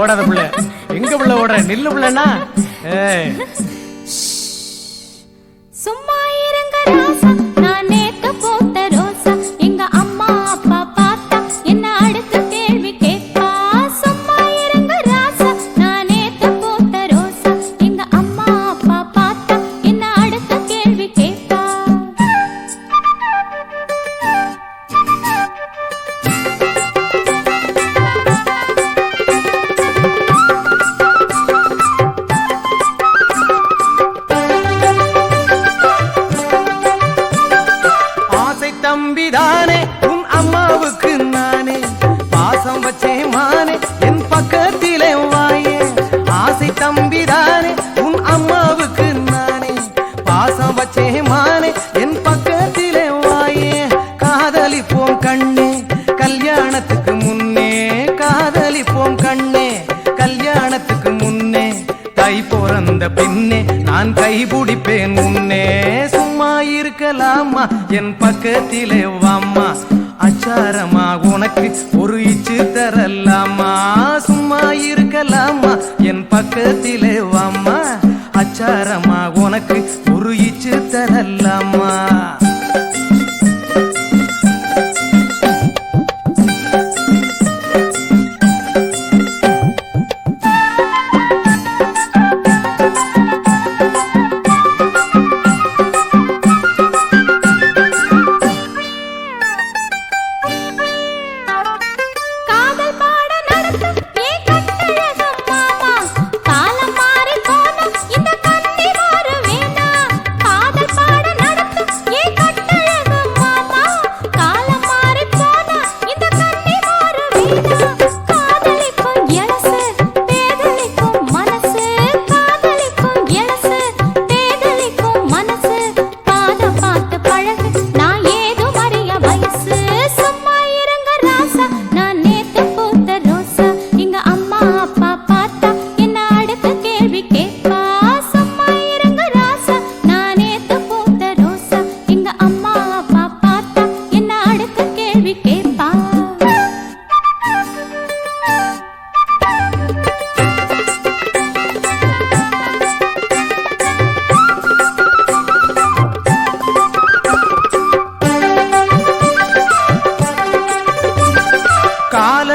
ஓடாத புள்ள. எங்க புள்ள ஓடுற? நில்லு புள்ளனா சும்மா இருங்க ராசா. வந்த பின்னே நான் கைபிடிப்பேன் உன்னே. சும்மா இருக்கலாமா? என் பக்கத்திலே வாம்மா. அச்சாரமா உனக்கு ஒரு இச்சு தரலாமா? சும்மா இருக்கலாமா? என் பக்கத்திலே வாம்மா. அச்சாரமா உனக்கு ஒரு இச்சு தரலாமா?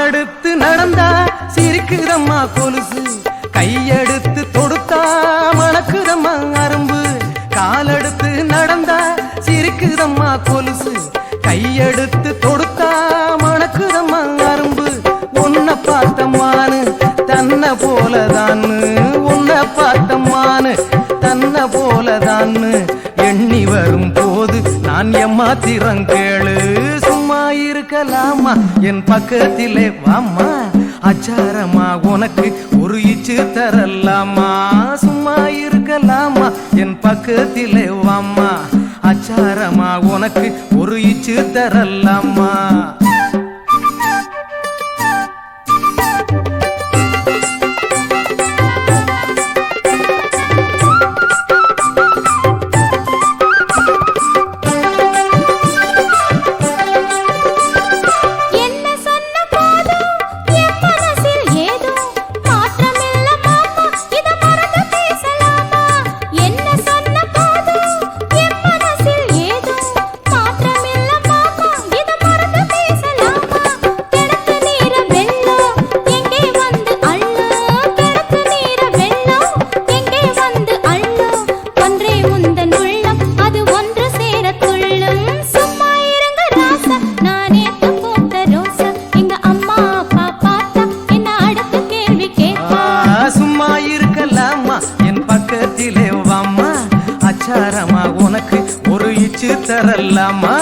மாவடுத்து நடந்தா சிரிக்குதம்மா கொலுசு. கையெடுத்து தொடுத்தா மணக்குதம்மா அரும்பு. காலெடுத்து நடந்தா சிரிக்குதம்மா கொலுசு. கையெடுத்து தொடுத்தா மணக்குதம்மா அரும்பு. உன்னை பார்த்தம்மானு தன்னை போலதான்னு. உன்னை பார்த்தம்மானு தன்னை போலதான்னு. எண்ணி வரும் போது நான் எம்மாத்திரம் கேளு? இருக்கலாமா என் பக்கத்திலே வாமா அச்சாரமா உனக்கு ஒரு இச்சு தரலாமா? சும்மா இருக்கலாமா? என் பக்கத்திலே வாமா அச்சாரமா உனக்கு ஒரு இச்சு தரலாமா? தரலாமா?